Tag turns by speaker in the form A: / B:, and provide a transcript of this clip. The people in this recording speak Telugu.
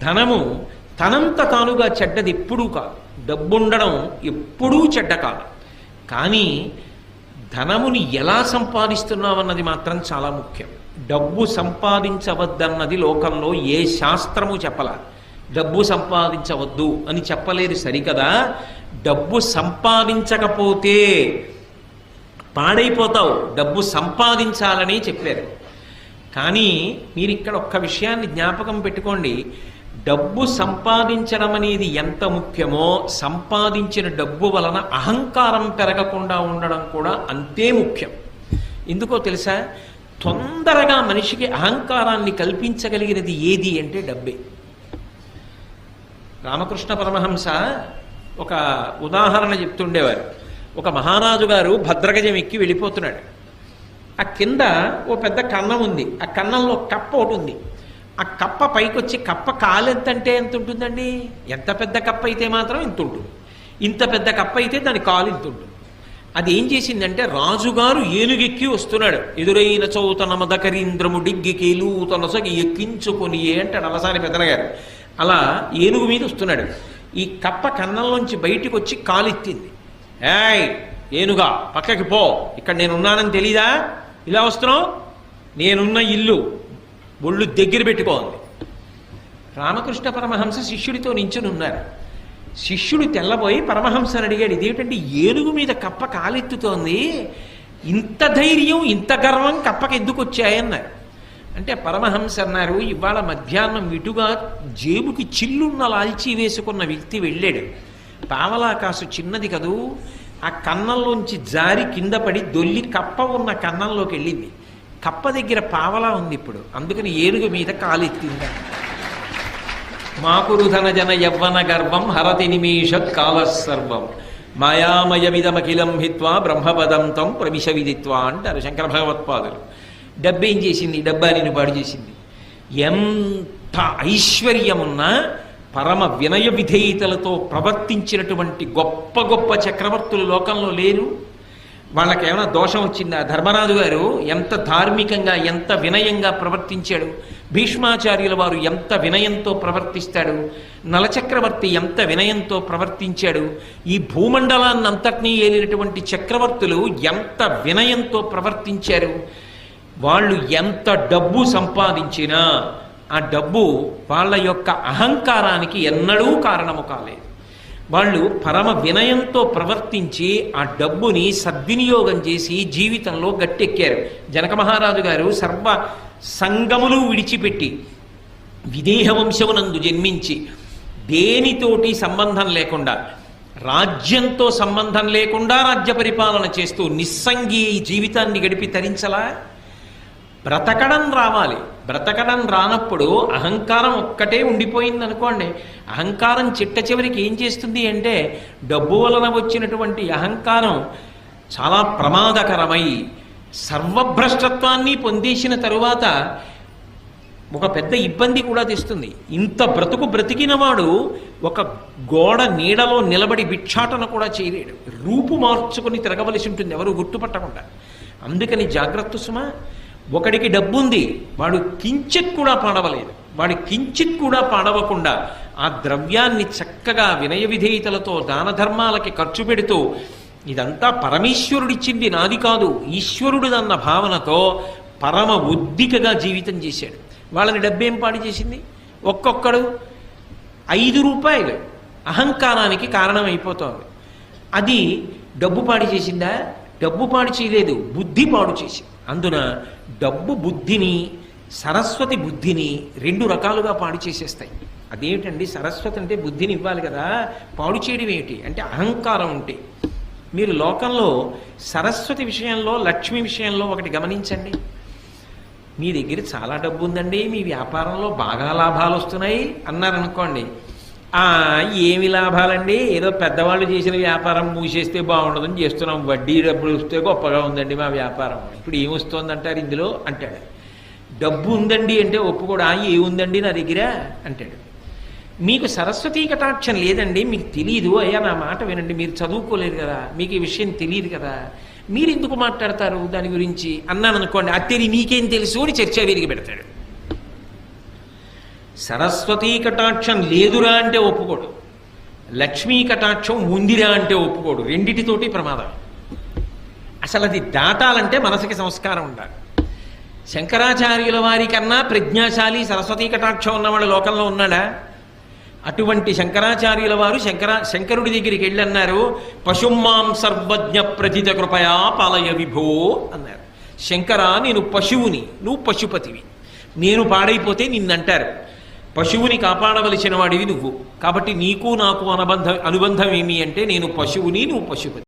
A: ధనము తనంత తానుగా చెడ్డది ఎప్పుడూ కాదు. డబ్బుండడం ఎప్పుడూ చెడ్డ కాదు. కానీ ధనముని ఎలా సంపాదిస్తున్నామన్నది మాత్రం చాలా ముఖ్యం. డబ్బు సంపాదించవద్దన్నది లోకంలో ఏ శాస్త్రము చెప్పల. డబ్బు సంపాదించవద్దు అని చెప్పలేదు సరికదా? డబ్బు సంపాదించకపోతే పాడైపోతావు. డబ్బు సంపాదించాలని చెప్పారు. కానీ మీరు ఇక్కడ ఒక్క విషయాన్ని జ్ఞాపకం పెట్టుకోండి. డబ్బు సంపాదించడం అనేది ఎంత ముఖ్యమో సంపాదించిన డబ్బు వలన అహంకారం పెరగకుండా ఉండడం కూడా అంతే ముఖ్యం. ఎందుకో తెలుసా? తొందరగా మనిషికి అహంకారాన్ని కల్పించగలిగినది ఏది అంటే డబ్బే. రామకృష్ణ పరమహంస ఒక ఉదాహరణ చెప్తుండేవారు. ఒక మహారాజు గారు భద్రగజం ఎక్కి వెళ్ళిపోతున్నాడు. ఆ కింద ఓ పెద్ద కన్నం ఉంది. ఆ కన్నంలో కప్ప ఒకటి ఉంది. ఆ కప్ప పైకొచ్చి కప్ప కాలు ఎంత అంటే ఎంత ఉంటుందండి ఎంత పెద్ద కప్ప అయితే మాత్రం ఇంత ఉంటుంది ఇంత పెద్ద కప్ప అయితే దాని కాలు ఇంత ఉంటుంది అది ఏం చేసిందంటే రాజుగారు ఏనుగెక్కి వస్తున్నాడు. ఎదురైన చౌతన మదకరీంద్రము డిగ్గికేలు తనసగి ఎక్కించుకొని అంటాడు అలసాని పెద్దనగారు అలా ఏనుగు మీద వస్తున్నాడు. ఈ కప్ప కన్నంలోంచి బయటికి వచ్చి కాలెత్తింది ఏయ్ ఏనుగా పక్కకి పో. ఇక్కడ నేనున్నానని తెలీదా? ఇలా వస్తున్నావు? నేనున్న ఇల్లు. ఒళ్ళు దగ్గర పెట్టుకోవాలి రామకృష్ణ పరమహంస శిష్యుడితో నించుని ఉన్నారు శిష్యుడు తెల్లబోయి పరమహంసని అడిగాడు ఇదేమిటంటే ఏనుగు మీద కప్ప కాలెత్తుతోంది? ఇంత ధైర్యం ఇంత గర్వం కప్పకి ఎందుకు వచ్చాయన్నారు అంటే పరమహంస అన్నారు ఇవాళ మధ్యాహ్నం ఇటుగా జేబుకి చిల్లున్న లాల్చీ వేసుకున్న వ్యక్తి వెళ్ళాడు. పావలాకాసు చిన్నది కదూ ఆ కన్నంలోంచి జారి కింద పడి దొల్లి కప్ప ఉన్న కన్నంలోకి వెళ్ళింది. కప్ప దగ్గర పావలా ఉంది ఇప్పుడు. అందుకని ఏనుగు మీద కాలెత్తింది మాకురుధన జన యవ్వన గర్వం హరతి నిమేషత్ కాలసర్వం మాయామయమిదమఖిలం హిత్వా బ్రహ్మపదం తం ప్రమిష విదిత్వా అంటారు శంకర భగవత్పాదులు. డబ్బేం చేసింది? డబ్బా నేను పాడు చేసింది. ఎంత ఐశ్వర్యమున్నా పరమ వినయ విధేయతలతో ప్రవర్తించినటువంటి గొప్ప గొప్ప చక్రవర్తులు లోకంలో లేరు. వాళ్ళకి ఏమైనా దోషం వచ్చిందా? ధర్మరాజు గారు ఎంత ధార్మికంగా ఎంత వినయంగా ప్రవర్తించాడు? భీష్మాచార్యుల వారు ఎంత వినయంతో ప్రవర్తిస్తాడు? నలచక్రవర్తి ఎంత వినయంతో ప్రవర్తించాడు? ఈ భూమండలాన్ని అంతటినీ ఏలినటువంటి చక్రవర్తులు ఎంత వినయంతో ప్రవర్తించారు? వాళ్ళు ఎంత డబ్బు సంపాదించినా ఆ డబ్బు వాళ్ళ యొక్క అహంకారానికి ఎన్నడూ కారణము కాలేదు. వాళ్ళు పరమ వినయంతో ప్రవర్తించి ఆ డబ్బుని సద్వినియోగం చేసి జీవితంలో గట్టెక్కారు. జనక మహారాజు గారు సర్వ సంగములు విడిచిపెట్టి విదేహ వంశమునందు జన్మించి దేనితోటి సంబంధం లేకుండా రాజ్యంతో సంబంధం లేకుండా రాజ్య పరిపాలన చేస్తూ నిస్సంగి జీవితాన్ని గడిపి తరించలా? బ్రతకడం రావాలి. బ్రతకడం రానప్పుడు అహంకారం ఒక్కటే ఉండిపోయింది అనుకోండి అహంకారం చిట్ట చివరికి ఏం చేస్తుంది అంటే డబ్బు వలన వచ్చినటువంటి అహంకారం చాలా ప్రమాదకరమై సర్వభ్రష్టత్వాన్ని పొందేసిన తరువాత ఒక పెద్ద ఇబ్బంది కూడా తెస్తుంది. ఇంత బ్రతుకు బ్రతికినవాడు ఒక గోడ నీడలో నిలబడి భిక్షాటన కూడా చేయలేడు. రూపు మార్చుకుని తిరగవలసి ఉంటుంది ఎవరు గుర్తుపట్టకుండా. అందుకని జాగ్రత్త సుమా ఒకడికి డబ్బుంది వాడు కించిత్ కూడా పాడవలేదు. వాడి కించిత్ కూడా పాడవకుండా ఆ ద్రవ్యాన్ని చక్కగా వినయ విధేయతలతో దాన ధర్మాలకి ఖర్చు పెడుతూ ఇదంతా పరమేశ్వరుడిచ్చింది నాది కాదు ఈశ్వరుడిదన్న భావనతో పరమ ఉద్దికగా జీవితం చేశాడు. వాళ్ళని డబ్బేం పాడు చేసింది? ఒక్కొక్కడు ఐదు రూపాయలు అహంకారానికి కారణమైపోతుంది. అది డబ్బు పాడు చేసిందా? డబ్బు పాడు చేయలేదు బుద్ధి పాడు చేసింది. అందున డబ్బు బుద్ధిని సరస్వతి బుద్ధిని రెండు రకాలుగా పాడు చేసేస్తాయి. అదేమిటండి సరస్వతి అంటే బుద్ధిని ఇవ్వాలి కదా? పాడు చేయడం ఏమిటి? అంటే అహంకారం ఉంటే. మీరు లోకంలో సరస్వతి విషయంలో లక్ష్మి విషయంలో ఒకటి గమనించండి. మీ దగ్గర చాలా డబ్బు ఉందండి మీ వ్యాపారంలో బాగా లాభాలు వస్తున్నాయి అన్నారనుకోండి ఏమి లాభాలండి? ఏదో పెద్దవాళ్ళు చేసిన వ్యాపారం మూసేస్తే బాగుండదని చేస్తున్నాం. వడ్డీ డబ్బులు వస్తే గొప్పగా ఉందండి మా వ్యాపారం. ఇప్పుడు ఏమొస్తోందంటారు ఇందులో? అంటాడు. డబ్బు ఉందండి అంటే ఒప్పుకోడా? ఏముందండి నా దగ్గర? అంటాడు. మీకు సరస్వతీ కటాక్షం లేదండి మీకు తెలియదు అయ్యా నా మాట వినండి. మీరు చదువుకోలేరు కదా. మీకు ఈ విషయం తెలియదు కదా. మీరు ఎందుకు మాట్లాడతారు దాని గురించి? అన్నాను అనుకోండి. అది తెలియ తెలుసు అని చర్చ విరిగి పెడతాడు. సరస్వతీ కటాక్షం లేదురా అంటే ఒప్పుకోడు. లక్ష్మీ కటాక్షం ఉందిరా అంటే ఒప్పుకోడు. రెండిటితోటి ప్రమాదం. అసలు అది దాటాలంటే మనసుకి సంస్కారం ఉండాలి. శంకరాచార్యుల వారి కన్నా ప్రజ్ఞాశాలి సరస్వతీ కటాక్షం ఉన్నవాడు లోకంలో ఉన్నాడా? అటువంటి శంకరాచార్యుల వారు శంకరా శంకరుడి దగ్గరికి వెళ్ళన్నారు. పశుమాం సర్వజ్ఞ ప్రథిత కృపయా పాలయ విభో అన్నారు. శంకరా నేను పశువుని నువ్వు పశుపతివి. నేను పాడైపోతే నిన్నంటారు. పశువుని కాపాడవలసిన వాడివి నువ్వు. కాబట్టి నీకు నాకు అనుబంధం అనుబంధం ఏమి అంటే నేను పశువుని నువ్వు పశుపతి.